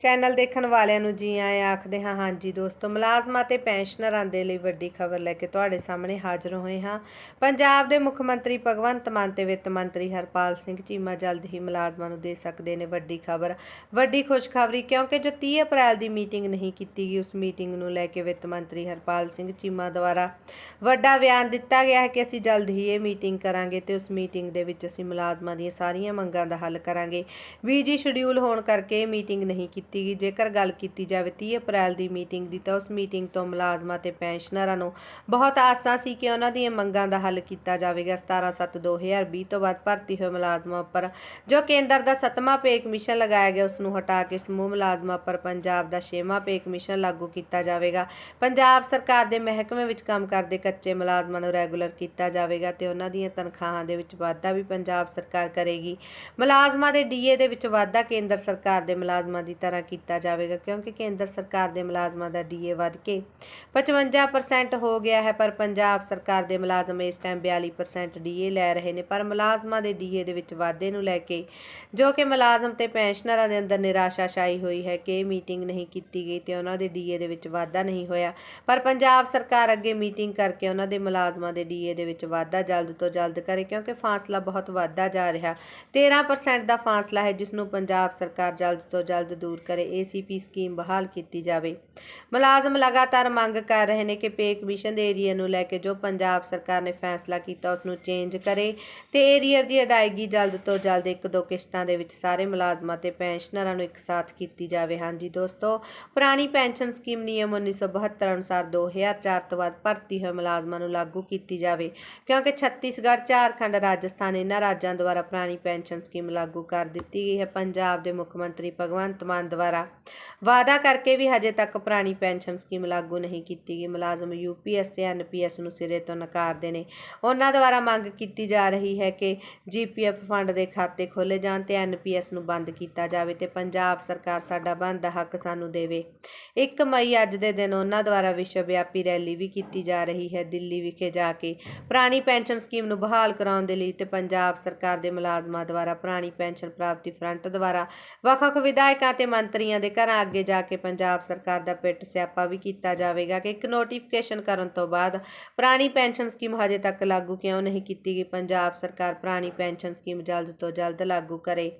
Channel ਦੇਖਣ ਵਾਲਿਆਂ ਨੂੰ ਜੀ ਆਇਆਂ ਆਖਦੇ ਹਾਂ, ਹਾਂਜੀ ਦੋਸਤੋ, ਮੁਲਾਜ਼ਮਾਂ ਤੇ ਪੈਨਸ਼ਨਰਾਂ ਦੇ ਲਈ ਵੱਡੀ ਖਬਰ ਲੈ ਕੇ ਤੁਹਾਡੇ ਸਾਹਮਣੇ ਹਾਜ਼ਰ ਹੋਏ ਹਾਂ। ਪੰਜਾਬ ਦੇ ਮੁੱਖ ਮੰਤਰੀ ਭਗਵੰਤ ਮਾਨ ਤੇ ਵਿੱਤ ਮੰਤਰੀ ਹਰਪਾਲ ਸਿੰਘ ਚੀਮਾ ਜਲਦ ਹੀ ਮੁਲਾਜ਼ਮਾਂ ਨੂੰ ਦੇ ਸਕਦੇ ਨੇ ਵੱਡੀ ਖਬਰ। ਵੱਡੀ ਖੁਸ਼ਖਬਰੀ, ਕਿਉਂਕਿ ਜੋ 30 ਅਪ੍ਰੈਲ ਦੀ ਮੀਟਿੰਗ ਨਹੀਂ ਕੀਤੀ ਗਈ, ਉਸ ਮੀਟਿੰਗ ਨੂੰ ਲੈ ਕੇ ਵਿੱਤ ਮੰਤਰੀ ਹਰਪਾਲ ਸਿੰਘ ਚੀਮਾ ਦੁਆਰਾ ਵੱਡਾ ਬਿਆਨ ਦਿੱਤਾ ਗਿਆ ਹੈ ਕਿ ਅਸੀਂ ਜਲਦ ਹੀ ਇਹ ਮੀਟਿੰਗ ਕਰਾਂਗੇ ਤੇ ਉਸ ਮੀਟਿੰਗ ਦੇ ਵਿੱਚ ਅਸੀਂ ਮੁਲਾਜ਼ਮਾਂ ਦੀਆਂ ਸਾਰੀਆਂ ਮੰਗਾਂ ਦਾ ਹੱਲ ਕਰਾਂਗੇ। ਬੀਜੀ ਸ਼ਡਿਊਲ ਹੋਣ ਕਰਕੇ ਇਹ ਮੀਟਿੰਗ ਨਹੀਂ ਕੀਤੀ ਕੀਤੀ ਗਈ। ਜੇਕਰ ਗੱਲ ਕੀਤੀ ਜਾਵੇ 30 ਅਪ੍ਰੈਲ ਦੀ ਮੀਟਿੰਗ ਦੀ, ਤਾਂ ਉਸ ਮੀਟਿੰਗ ਤੋਂ ਮੁਲਾਜ਼ਮਾਂ ਤੇ ਪੈਨਸ਼ਨਰਾਂ ਨੂੰ ਬਹੁਤ ਆਸਾਂ ਸੀ ਕਿ ਉਹਨਾਂ ਦੀਆਂ ਮੰਗਾਂ ਦਾ ਹੱਲ ਕੀਤਾ ਜਾਵੇਗਾ। 17/7/2020 ਤੋਂ ਬਾਅਦ ਭਰਤੀ ਹੋਏ ਮੁਲਾਜ਼ਮਾਂ ਉੱਪਰ ਜੋ ਕੇਂਦਰ ਦਾ ਸੱਤਵਾਂ ਪੇ ਕਮਿਸ਼ਨ ਲਗਾਇਆ ਗਿਆ, ਉਸ ਨੂੰ ਹਟਾ ਕੇ ਸਮੂਹ ਮੁਲਾਜ਼ਮਾਂ ਉੱਪਰ ਪੰਜਾਬ ਦਾ ਛੇਵਾਂ ਪੇ ਕਮਿਸ਼ਨ ਲਾਗੂ ਕੀਤਾ ਜਾਵੇਗਾ। ਪੰਜਾਬ ਸਰਕਾਰ ਦੇ ਮਹਿਕਮੇ ਵਿੱਚ ਕੰਮ ਕਰਦੇ ਕੱਚੇ ਮੁਲਾਜ਼ਮਾਂ ਨੂੰ ਰੈਗੂਲਰ ਕੀਤਾ ਜਾਵੇਗਾ ਤੇ ਉਹਨਾਂ ਦੀਆਂ ਤਨਖਾਹਾਂ ਦੇ ਵਿੱਚ ਵਾਧਾ ਵੀ ਪੰਜਾਬ ਸਰਕਾਰ ਕਰੇਗੀ। ਮੁਲਾਜ਼ਮਾਂ ਦੇ ਡੀਏ ਦੇ ਵਿੱਚ ਵਾਧਾ ਕੇਂਦਰ ਸਰਕਾਰ ਦੇ ਮੁਲਾਜ਼ਮਾਂ ਦੀ ਤਰ੍ਹਾਂ ਕੀਤਾ ਜਾਵੇਗਾ, ਕਿਉਂਕਿ ਕੇਂਦਰ ਸਰਕਾਰ ਦੇ ਮੁਲਾਜ਼ਮਾਂ ਦਾ ਡੀਏ ਵੱਧ ਕੇ 55% ਹੋ ਗਿਆ ਹੈ, ਪਰ ਪੰਜਾਬ ਸਰਕਾਰ ਦੇ ਮੁਲਾਜ਼ਮ ਇਸ ਟਾਈਮ 42% ਡੀਏ ਲੈ ਰਹੇ ਨੇ, ਪਰ ਮੁਲਾਜ਼ਮਾਂ ਦੇ ਡੀਏ ਦੇ ਵਿੱਚ ਵਾਧੇ ਨੂੰ ਲੈ ਕੇ ਜੋ ਕਿ ਮੁਲਾਜ਼ਮ ਤੇ ਪੈਨਸ਼ਨਰਾਂ ਦੇ ਅੰਦਰ ਨਿਰਾਸ਼ਾ ਛਾਈ ਹੋਈ ਹੈ ਕਿ ਇਹ ਮੀਟਿੰਗ ਨਹੀਂ ਕੀਤੀ ਗਈ ਤੇ ਉਹਨਾਂ ਦੇ ਡੀਏ ਦੇ ਵਿੱਚ ਵਾਧਾ ਨਹੀਂ ਹੋਇਆ, ਪਰ ਪੰਜਾਬ ਸਰਕਾਰ ਅੱਗੇ ਮੀਟਿੰਗ ਕਰਕੇ ਉਹਨਾਂ ਦੇ ਮੁਲਾਜ਼ਮਾਂ ਦੇ ਡੀਏ ਦੇ ਵਿੱਚ ਵਾਧਾ ਜਲਦ ਤੋਂ ਜਲਦ ਕਰੇ, ਕਿਉਂਕਿ ਫਾਸਲਾ ਬਹੁਤ ਵੱਧਦਾ ਜਾ ਰਿਹਾ। 13% ਦਾ ਫਾਸਲਾ ਹੈ ਜਿਸ ਨੂੰ ਪੰਜਾਬ ਸਰਕਾਰ ਜਲਦ ਤੋਂ ਜਲਦ ਦੂਰ ਕਰੇ ਏਸੀਪੀ ਸਕੀਮ ਬਹਾਲ ਕੀਤੀ ਜਾਵੇ। ਮੁਲਾਜ਼ਮ ਲਗਾਤਾਰ ਮੰਗ ਕਰ ਰਹੇ ਨੇ ਕਿ ਪੇ ਕਮਿਸ਼ਨ ਦੇ ਏਰੀਆ ਨੂੰ ਲੈ ਕੇ ਜੋ ਪੰਜਾਬ ਸਰਕਾਰ ਨੇ ਫੈਸਲਾ ਕੀਤਾ ਉਸ ਨੂੰ ਚੇਂਜ ਕਰੇ ਤੇ ਏਰੀਅਰ ਦੀ ਅਦਾਇਗੀ ਜਲਦ ਤੋਂ ਜਲਦ ਇੱਕ ਦੋ ਕਿਸ਼ਤਾਂ ਦੇ ਵਿੱਚ ਸਾਰੇ ਮੁਲਾਜ਼ਮਾਂ ਤੇ ਪੈਨਸ਼ਨਰਾਂ ਨੂੰ ਇੱਕ ਸਾਥ ਕੀਤੀ ਜਾਵੇ। ਹਾਂਜੀ ਦੋਸਤੋ, ਪੁਰਾਣੀ ਪੈਨਸ਼ਨ ਸਕੀਮ ਨਿਯਮ 1972 ਅਨੁਸਾਰ 2004 ਤੋਂ ਬਾਅਦ ਭਰਤੀ ਹੋਏ ਮੁਲਾਜ਼ਮਾਂ ਨੂੰ ਲਾਗੂ ਕੀਤੀ ਜਾਵੇ, ਕਿਉਂਕਿ ਛੱਤੀਸਗੜ੍ਹ, ਝਾਰਖੰਡ, ਰਾਜਸਥਾਨ ਇਹਨਾਂ ਰਾਜਾਂ ਦੁਆਰਾ ਪੁਰਾਣੀ ਪੈਨਸ਼ਨ ਸਕੀਮ ਲਾਗੂ ਕਰ ਦਿੱਤੀ ਗਈ ਹੈ। ਪੰਜਾਬ ਦੇ ਮੁੱਖ ਮੰਤਰੀ ਭਗਵੰਤ ਮਾਨ ਦੁਆਰਾ ਵਾਅਦਾ ਕਰਕੇ ਵੀ ਹਜੇ ਤੱਕ ਪੁਰਾਣੀ ਪੈਨਸ਼ਨ ਸਕੀਮ ਲਾਗੂ ਨਹੀਂ ਕੀਤੀ ਗਈ। ਮੁਲਾਜ਼ਮ ਯੂਪੀਐਸ ਤੇ ਐਨਪੀਐਸ ਨੂੰ ਸਿਰੇ ਤੋਂ ਨਕਾਰਦੇ ਨੇ ਉਹਨਾਂ ਦੁਆਰਾ ਮੰਗ ਕੀਤੀ ਜਾ ਰਹੀ ਹੈ ਕਿ ਜੀਪੀਐਫ ਫੰਡ ਦੇ ਖਾਤੇ ਖੋਲੇ ਜਾਣ ਤੇ ਐਨਪੀਐਸ ਨੂੰ ਬੰਦ ਕੀਤਾ ਜਾਵੇ ਤੇ ਪੰਜਾਬ ਸਰਕਾਰ ਸਾਡਾ ਬਣਦਾ ਹੱਕ ਸਾਨੂੰ ਦੇਵੇ। 1 ਮਈ ਅੱਜ ਦੇ ਦਿਨ ਉਹਨਾਂ ਦੁਆਰਾ ਵਿਸ਼ਵ ਵਿਆਪੀ ਰੈਲੀ ਵੀ ਕੀਤੀ ਜਾ ਰਹੀ ਹੈ। ਦਿੱਲੀ ਵਿਖੇ ਜਾ ਕੇ ਪੁਰਾਣੀ ਪੈਨਸ਼ਨ ਸਕੀਮ ਨੂੰ ਬਹਾਲ ਕਰਾਉਣ ਦੇ ਲਈ ਤੇ ਪੰਜਾਬ ਸਰਕਾਰ ਦੇ ਮੁਲਾਜ਼ਮਾਂ ਦੁਆਰਾ ਪੁਰਾਣੀ ਪੈਨਸ਼ਨ ਪ੍ਰਾਪਤੀ ਫਰੰਟ ਦੁਆਰਾ ਵੱਖ-ਵੱਖ ਵਿਧਾਇਕਾਂ ਤੇ ਮੰਤਰੀਆਂ ਦੇ ਘਰਾਂ ਅੱਗੇ ਜਾ ਕੇ ਪੰਜਾਬ ਸਰਕਾਰ ਦਾ ਪਿੱਟ ਸਿਆਪਾ ਵੀ ਕੀਤਾ ਜਾਵੇਗਾ ਕਿ ਇੱਕ ਨੋਟੀਫਿਕੇਸ਼ਨ ਕਰਨ ਤੋਂ ਬਾਅਦ ਪੁਰਾਣੀ ਪੈਨਸ਼ਨ ਸਕੀਮ ਹਜੇ ਤੱਕ ਲਾਗੂ ਕਿਉਂ ਨਹੀਂ ਕੀਤੀ ਗਈ? ਪੰਜਾਬ ਸਰਕਾਰ ਪੁਰਾਣੀ ਪੈਨਸ਼ਨ ਸਕੀਮ ਜਲਦ ਤੋਂ ਜਲਦ ਲਾਗੂ ਕਰੇ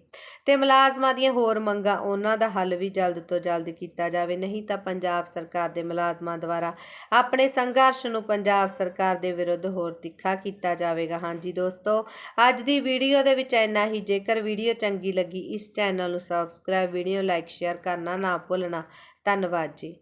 ਤੇ ਮੁਲਾਜ਼ਮਾਂ ਦੀਆਂ ਹੋਰ ਮੰਗਾਂ ਉਹਨਾਂ ਦਾ ਹੱਲ ਵੀ ਜਲਦ ਤੋਂ ਜਲਦ ਕੀਤਾ ਜਾਵੇ। ਨਹੀਂ ਤਾਂ ਪੰਜਾਬ ਸਰਕਾਰ ਦੇ ਮੁਲਾਜ਼ਮਾਂ ਦੁਆਰਾ ਆਪਣੇ ਸੰਘਰਸ਼ ਨੂੰ ਪੰਜਾਬ ਸਰਕਾਰ ਦੇ ਵਿਰੁੱਧ ਹੋਰ ਤਿੱਖਾ ਕੀਤਾ ਜਾਵੇਗਾ। ਹਾਂਜੀ ਦੋਸਤੋ, ਅੱਜ ਦੀ ਵੀਡੀਓ ਦੇ ਵਿੱਚ ਇੰਨਾ ਹੀ। ਜੇਕਰ ਵੀਡੀਓ ਚੰਗੀ ਲੱਗੀ, ਇਸ ਚੈਨਲ ਨੂੰ ਸਬਸਕ੍ਰਾਈਬ ਵੀਡੀਓ ਲਾਈਕ ਸ਼ੇਅਰ ਕਰਨਾ ਨਾ ਭੁੱਲਣਾ। ਧੰਨਵਾਦ ਜੀ।